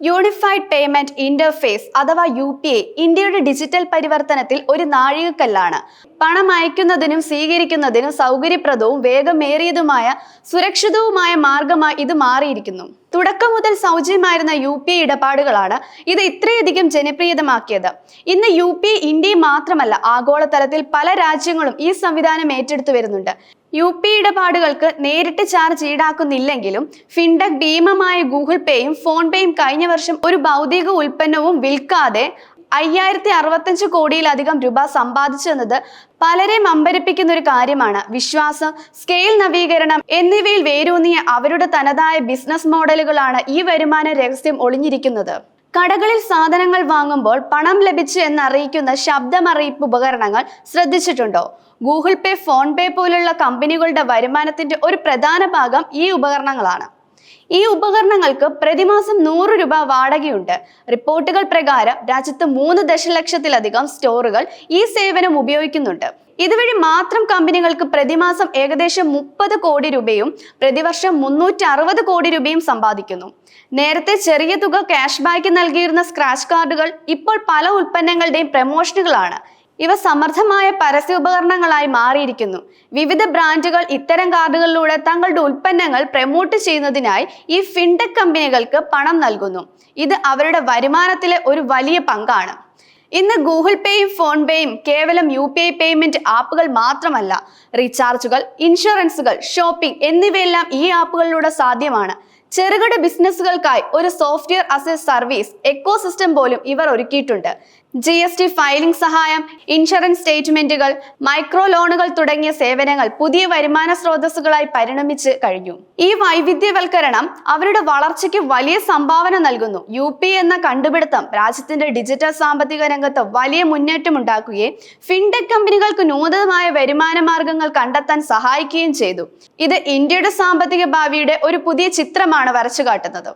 Unified payment interface അഥവാ U P I ഇന്ത്യയുടെ digital പരിവർത്തനത്തിൽ ഒരു നാഴികക്കല്ലാണ്. പണം അയക്കുന്നതിനും സ്വീകരിക്കുന്നതിനും സൗകര്യപ്രദവും വേഗമേറിയതുമായ സുരക്ഷിതവുമായ മാർഗമായി ഇത് മാറിയിരിക്കുന്നു. തുടക്കം മുതൽ സൗജന്യമായിരുന്ന യു പി ഐ ഇടപാടുകളാണ് ഇത് ഇത്രയധികം ജനപ്രിയതമാക്കിയത്. ഇന്ന് യു പി ഐ ഇന്ത്യയിൽ മാത്രമല്ല ആഗോളതലത്തിൽ പല രാജ്യങ്ങളും ഈ സംവിധാനം ഏറ്റെടുത്തു വരുന്നുണ്ട്. യു പി ഇടപാടുകൾക്ക് നേരിട്ട് ചാർജ് ഈടാക്കുന്നില്ലെങ്കിലും ഫിൻടെക് ഭീമമായ ഗൂഗിൾ പേയും ഫോൺ പേയും കഴിഞ്ഞ വർഷം ഒരു ഭൗതിക ഉൽപ്പന്നവും വിൽക്കാതെ അയ്യായിരത്തി അറുപത്തഞ്ച് കോടിയിലധികം രൂപ സമ്പാദിച്ചെന്നത് പലരെ അമ്പരപ്പിക്കുന്ന ഒരു കാര്യമാണ്. വിശ്വാസം സ്കെയിൽ നവീകരണം എന്നിവയിൽ വേരൂന്നിയ അവരുടെ തനതായ ബിസിനസ് മോഡലുകളാണ് ഈ വരുമാന രഹസ്യം ഒളിഞ്ഞിരിക്കുന്നത്. കടകളിൽ സാധനങ്ങൾ വാങ്ങുമ്പോൾ പണം ലഭിച്ചു എന്നറിയിക്കുന്ന ശബ്ദമറിയിപ്പ് ഉപകരണങ്ങൾ ശ്രദ്ധിച്ചിട്ടുണ്ടോ? ഗൂഗിൾ പേ ഫോൺ പേ പോലുള്ള കമ്പനികളുടെ വരുമാനത്തിന്റെ ഒരു പ്രധാന ഭാഗം ഈ ഉപകരണങ്ങളാണ്. ഈ ഉപകരണങ്ങൾക്ക് പ്രതിമാസം നൂറ് രൂപ വാടകയുണ്ട്. റിപ്പോർട്ടുകൾ പ്രകാരം രാജ്യത്ത് മൂന്ന് ദശലക്ഷത്തിലധികം സ്റ്റോറുകൾ ഈ സേവനം ഉപയോഗിക്കുന്നുണ്ട്. ഇതുവഴി മാത്രം കമ്പനികൾക്ക് പ്രതിമാസം ഏകദേശം മുപ്പത് കോടി രൂപയും പ്രതിവർഷം മുന്നൂറ്റി അറുപത് കോടി രൂപയും സമ്പാദിക്കുന്നു. നേരത്തെ ചെറിയ തുക ക്യാഷ് ബാക്ക് നൽകിയിരുന്ന സ്ക്രാച്ച് കാർഡുകൾ ഇപ്പോൾ പല ഉൽപ്പന്നങ്ങളുടെയും പ്രമോഷനുകളാണ്. ഇവ സമർത്ഥമായ പരസ്യ ഉപകരണങ്ങളായി മാറിയിരിക്കുന്നു. വിവിധ ബ്രാൻഡുകൾ ഇത്തരം കാർഡുകളിലൂടെ തങ്ങളുടെ ഉൽപ്പന്നങ്ങൾ പ്രമോട്ട് ചെയ്യുന്നതിനായി ഈ ഫിൻടെക് കമ്പനികൾക്ക് പണം നൽകുന്നു. ഇത് അവരുടെ വരുമാനത്തിലെ ഒരു വലിയ പങ്കാണ്. ഇന്ന് ഗൂഗിൾ പേയും ഫോൺ പേയും കേവലം യു പി ഐ പേയ്മെന്റ് ആപ്പുകൾ മാത്രമല്ല റീചാർജുകൾ ഇൻഷുറൻസുകൾ ഷോപ്പിംഗ് എന്നിവയെല്ലാം ഈ ആപ്പുകളിലൂടെ സാധ്യമാണ്. ചെറുകിട ബിസിനസ്സുകൾക്കായി ഒരു software as a service ecosystem പോലും ഇവർ ഒരുക്കിയിട്ടുണ്ട്. ജി എസ് ടി ഫയലിംഗ് സഹായം ഇൻഷുറൻസ് സ്റ്റേറ്റ്മെന്റുകൾ മൈക്രോ ലോണുകൾ തുടങ്ങിയ സേവനങ്ങൾ പുതിയ വരുമാന സ്രോതസ്സുകളായി പരിണമിച്ച് കഴിഞ്ഞു. ഈ വൈവിധ്യവൽക്കരണം അവരുടെ വളർച്ചയ്ക്ക് വലിയ സംഭാവന നൽകുന്നു. യു പി എന്ന കണ്ടുപിടുത്തം രാജ്യത്തിന്റെ ഡിജിറ്റൽ സാമ്പത്തിക രംഗത്ത് വലിയ മുന്നേറ്റം ഉണ്ടാക്കുകയും ഫിൻടെക് കമ്പനികൾക്ക് നൂതനമായ വരുമാന മാർഗങ്ങൾ കണ്ടെത്താൻ സഹായിക്കുകയും ചെയ്തു. ഇത് ഇന്ത്യയുടെ സാമ്പത്തിക ഭാവിയുടെ ഒരു പുതിയ ചിത്രമാണ് വരച്ചു കാട്ടുന്നത്